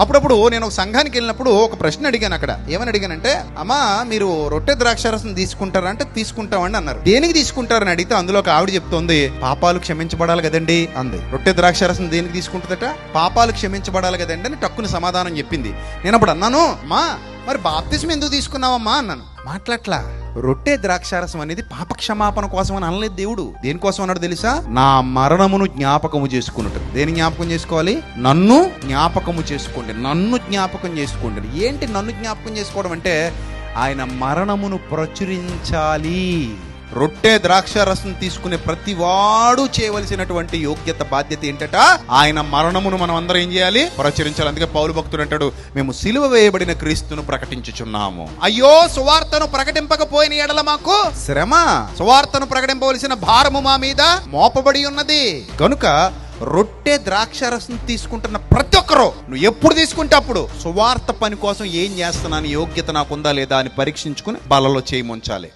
అప్పుడప్పుడు నేను ఒక సంఘానికి వెళ్ళినప్పుడు ఒక ప్రశ్న అడిగాను అక్కడ. ఏమని అడిగానంటే అమ్మా మీరు రొట్టె ద్రాక్షారసం తీసుకుంటారా? అంటే తీసుకుంటామండి అన్నారు. దేనికి తీసుకుంటారని అడిగితే అందులో ఒక ఆవిడ చెప్తోంది పాపాలు క్షమించబడాలి కదండి అంది. రొట్టె ద్రాక్షారసం దేనికి తీసుకుంటుందట? పాపాలు క్షమించబడాలి కదండి అని టక్కుని సమాధానం చెప్పింది. నేను అప్పుడు అన్నాను మా మరి బాప్తిజం ఎందుకు తీసుకున్నావమ్మా అన్నాను. మాట్లాట్లా రొట్టె ద్రాక్షారసం అనేది పాప క్షమాపణ కోసం అని అనలేదు దేవుడు. దేనికోసం అన్నాడు తెలుసా? నా మరణమును జ్ఞాపకము చేసుకున్నట్టు. దేని జ్ఞాపకం చేసుకోవాలి? నన్ను జ్ఞాపకము చేసుకోండి. నన్ను జ్ఞాపకం చేసుకోండి. ఏంటి నన్ను జ్ఞాపకం చేసుకోవడం అంటే ఆయన మరణమును ప్రచురించాలి. రొట్టె ద్రాక్ష రసం తీసుకునే ప్రతి వాడు చేయవలసినటువంటి యోగ్యత బాధ్యత ఏంటట? ఆయన మరణమును మనం అందరం ఏం చేయాలి? ప్రచురించాలి. అందుకే పౌలు భక్తుడు అంటాడు మేము సిలువ వేయబడిన క్రీస్తును ప్రకటించుచున్నాము. అయ్యో సువార్తను ప్రకటింపకపోయిన ఎడల మాకు శ్రమ. సువార్తను ప్రకటింపవలసిన భారము మా మీద మోపబడి ఉన్నది. కనుక రొట్టె ద్రాక్షరసం తీసుకుంటున్న ప్రతి ఒక్కరూ నువ్వు ఎప్పుడు తీసుకుంటే అప్పుడు సువార్త పని కోసం ఏం చేస్తున్నాను యోగ్యత నాకుందా లేదా అని పరీక్షించుకుని బలలో చేయముంచాలి